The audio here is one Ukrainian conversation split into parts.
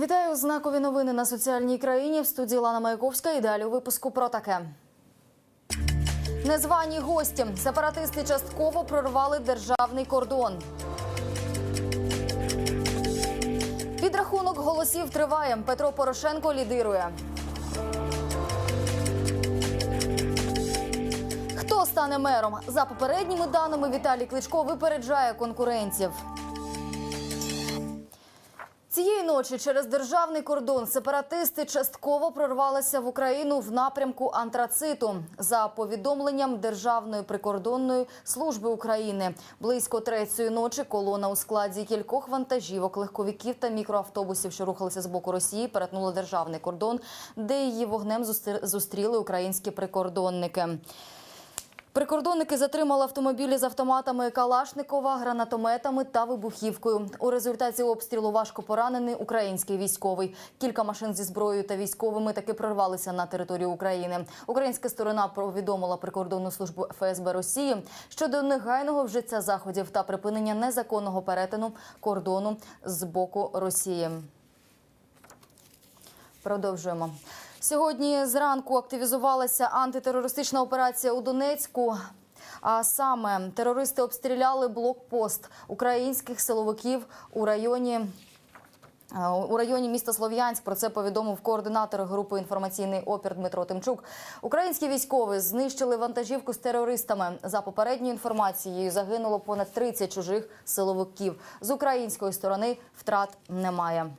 Вітаю знакові новини на соціальній країні в студії Лана Маяковська. І далі у випуску про таке. Незвані гості. Сепаратисти частково прорвали державний кордон. Підрахунок голосів триває. Петро Порошенко лідирує. Хто стане мером? За попередніми даними Віталій Кличко випереджає конкурентів. Цієї ночі через державний кордон сепаратисти частково прорвалися в Україну в напрямку антрациту. За повідомленням Державної прикордонної служби України, близько третьої ночі колона у складі кількох вантажівок, легковиків та мікроавтобусів, що рухалися з боку Росії, перетнула державний кордон, де її вогнем зустр- зустріли українські прикордонники. Прикордонники затримали автомобілі з автоматами Калашникова, гранатометами та вибухівкою. У результаті обстрілу важко поранений український військовий. Кілька машин зі зброєю та військовими таки прорвалися на територію України. Українська сторона повідомила прикордонну службу ФСБ Росії щодо негайного вжиття заходів та припинення незаконного перетину кордону з боку Росії. Продовжуємо. Сьогодні зранку активізувалася антитерористична операція у Донецьку. А саме терористи обстріляли блокпост українських силовиків у районі. е, У районі міста Слов'янськ про це повідомив координатор групи інформаційний опір Дмитро Тимчук. Українські військові знищили вантажівку з терористами. За попередньою інформацією загинуло понад 30 чужих силовиків. З української сторони втрат немає.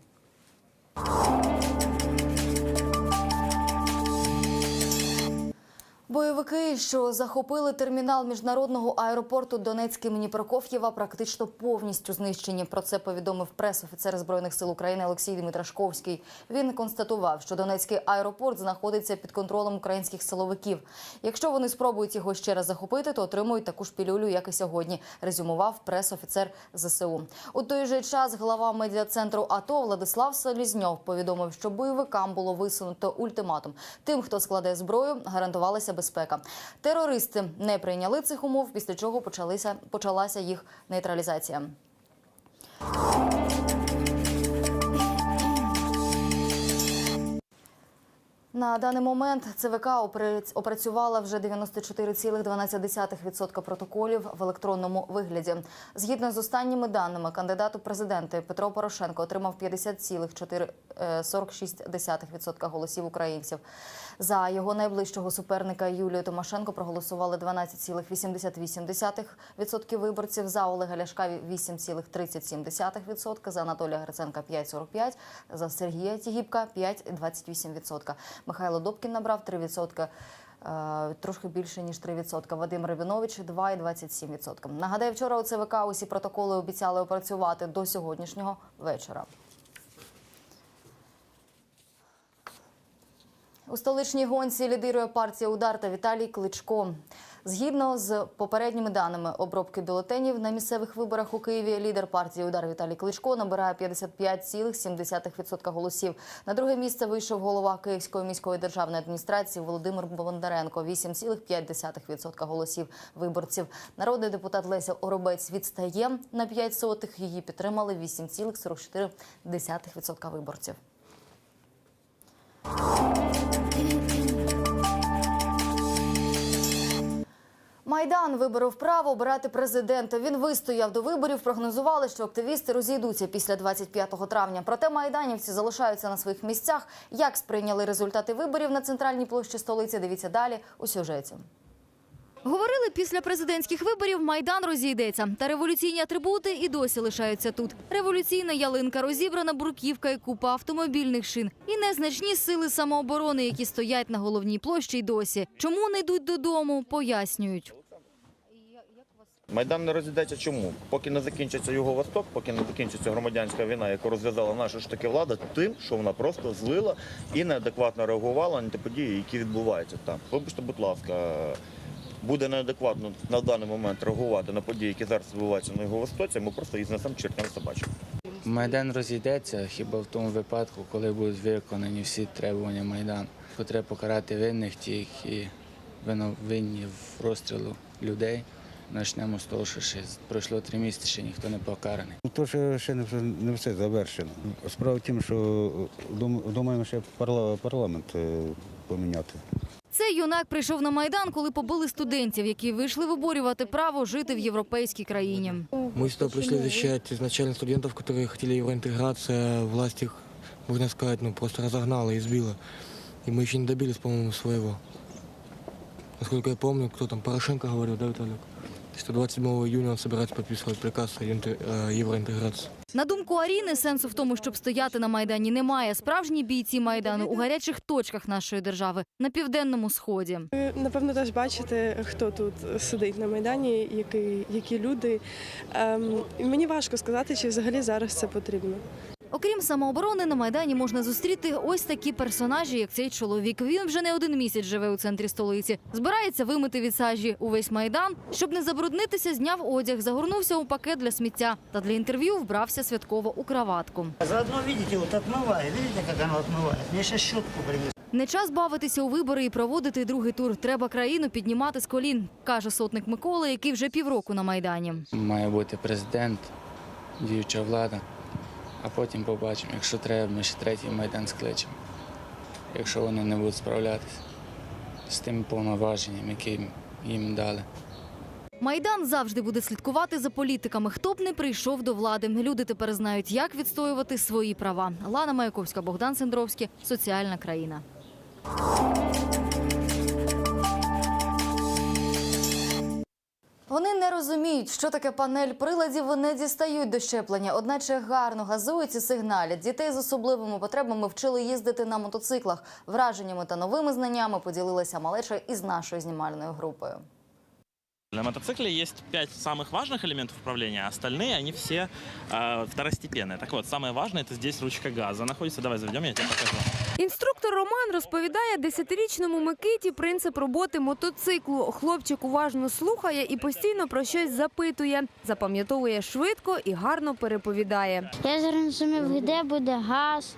Бойовики, що захопили термінал міжнародного аеропорту Донецьк імені Прокоф'єва, практично повністю знищені. Про це повідомив прес-офіцер збройних сил України Олексій Дмитрашковський. Він констатував, що Донецький аеропорт знаходиться під контролем українських силовиків. Якщо вони спробують його ще раз захопити, то отримують таку ж пілюлю, як і сьогодні. Резюмував прес-офіцер ЗСУ. У той же час глава медіа-центру АТО Владислав Солізньов повідомив, що бойовикам було висунуто ультиматум. Тим, хто складе зброю, гарантувалася безпека. Терористи не прийняли цих умов, після чого почалися почалася їх нейтралізація. На даний момент ЦВК опрацювала вже 94,12% протоколів в електронному вигляді. Згідно з останніми даними, кандидат у президенти Петро Порошенко отримав 50,46% голосів українців. За його найближчого суперника Юлію Тимошенко проголосували 12,88% виборців. За Олега Ляшка 8,37%, за Анатолія Гриценка 5,45%, за Сергія Тігіпка 5,28%. Михайло Добкін набрав 3%. е, Трошки більше ніж 3%. Вадим Рибінович 2,27%. Нагадаю, вчора у ЦВК усі протоколи обіцяли опрацювати до сьогоднішнього вечора. У столичній гонці лідирує партія Удар та Віталій Кличко. Згідно з попередніми даними обробки бюлетенів на місцевих виборах у Києві, лідер партії Удар Віталій Кличко набирає 55,7% голосів. На друге місце вийшов голова Київської міської державної адміністрації Володимир Бондаренко 8,5% голосів виборців. Народний депутат Леся Оробець відстає на 5 сотих. Її підтримали 8,44% виборців. Майдан виборов право обирати президента. Він вистояв до виборів. Прогнозували, що активісти розійдуться після 25 травня. Проте майданівці залишаються на своїх місцях. Як сприйняли результати виборів на центральній площі столиці? Дивіться далі у сюжеті. Говорили, після президентських виборів майдан розійдеться, та революційні атрибути і досі лишаються тут. Революційна ялинка, розібрана бурківка і купа автомобільних шин, і незначні сили самооборони, які стоять на головній площі й досі. Чому не йдуть додому, пояснюють. Майдан не розійдеться чому? Поки не закінчиться його восток, поки не закінчиться громадянська війна, яку розв'язала наша ж таки влада, тим, що вона просто злила і неадекватно реагувала на ті події, які відбуваються там. Вибачте, будь ласка, буде неадекватно на даний момент реагувати на події, які зараз відбуваються на його востоці, ми просто їх знесемо чертям собачим. Майдан розійдеться хіба в тому випадку, коли будуть виконані всі требування Майдану. Треба покарати винних, ті, які винні в розстрілу людей, Почнемо з того, що ще пройшло три місяці, ще ніхто не покараний. Ну, То ще, ще не, все, не все завершено. Справа в тім, що дум- думаємо ще парла- парламент е, поміняти. Цей юнак прийшов на майдан, коли побили студентів, які вийшли виборювати право жити в європейській країні. Мы сюда пришли защищать изначально студентов, которые хотели евроинтеграции, а власть их, можно сказать, ну, просто разогнала, избила. И мы еще не добились, по-моему, своего. Насколько я помню, кто там, Порошенко говорил, да, Виталик? Что 27 июня он собирается подписывать приказ о юнте- На думку Аріни, сенсу в тому, щоб стояти на майдані, немає. Справжні бійці майдану у гарячих точках нашої держави на південному сході. Ви, Напевно, теж бачите, хто тут сидить на майдані, які, які люди. Ем, мені важко сказати, чи взагалі зараз це потрібно. Окрім самооборони, на майдані можна зустріти ось такі персонажі, як цей чоловік. Він вже не один місяць живе у центрі столиці. Збирається вимити від сажі увесь майдан. Щоб не забруднитися, зняв одяг, загорнувся у пакет для сміття та для інтерв'ю вбрався святково у краватку. Заодно, видите, вот отмывает. Видите, как оно отмывает? Мне сейчас щетку принесу. Не час бавитися у вибори і проводити другий тур. Треба країну піднімати з колін, каже сотник Микола, який вже півроку на майдані. Має бути президент, діюча влада, а потім побачимо. Якщо треба, ми ще третій майдан скличемо. Якщо вони не будуть справлятися з тими повноваженнями, які їм дали. Майдан завжди буде слідкувати за політиками. Хто б не прийшов до влади. Люди тепер знають, як відстоювати свої права. Лана Маяковська, Богдан Сендровський. Соціальна країна. Вони не розуміють, що таке панель приладів. Вони дістають до щеплення, одначе гарно газують і сигналять. Дітей з особливими потребами вчили їздити на мотоциклах. Враженнями та новими знаннями поділилася малеча із нашою знімальною групою. На мотоцикле есть пять самых важных элементов управления, а остальные, они все э, второстепенные. Так вот, самое важное, это здесь ручка газа находится. Давай заведем, я тебе покажу. Інструктор Роман розповідає десятирічному Микиті принцип роботи мотоциклу. Хлопчик уважно слухає і постійно про щось запитує, запам'ятовує швидко і гарно переповідає. Я зрозумів, де буде газ,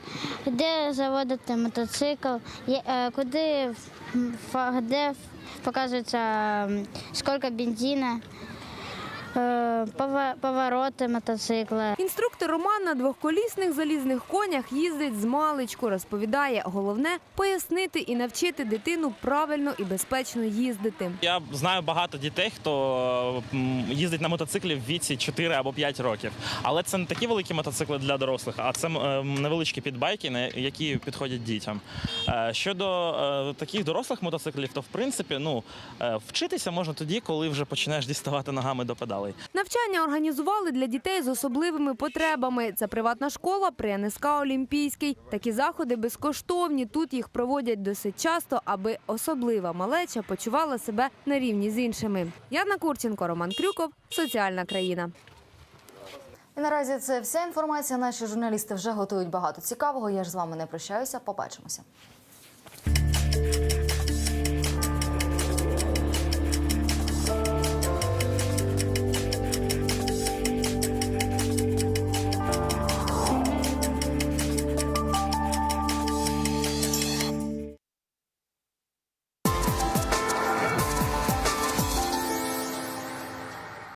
де заводити мотоцикл, є- е, куди м, фа- де показується сколько бензина, повороти мотоцикла. Інструктор Роман на двохколісних залізних конях їздить з маличку. Розповідає, головне пояснити і навчити дитину правильно і безпечно їздити. Я знаю багато дітей, хто їздить на мотоциклі в віці 4 або 5 років. Але це не такі великі мотоцикли для дорослих, а це е, невеличкі підбайки, на які підходять дітям. Е, Щодо е, таких дорослих мотоциклів, то в принципі ну, е, вчитися можна тоді, коли вже починаєш діставати ногами до педалей. Навчання організували для дітей з особливими потребами. Це приватна школа при НСК Олімпійський. Такі заходи безкоштовні. Тут їх проводять досить часто, аби особлива малеча почувала себе на рівні з іншими. Яна Курченко, Роман Крюков, соціальна країна. І наразі це вся інформація. Наші журналісти вже готують багато цікавого. Я ж з вами не прощаюся. Побачимося.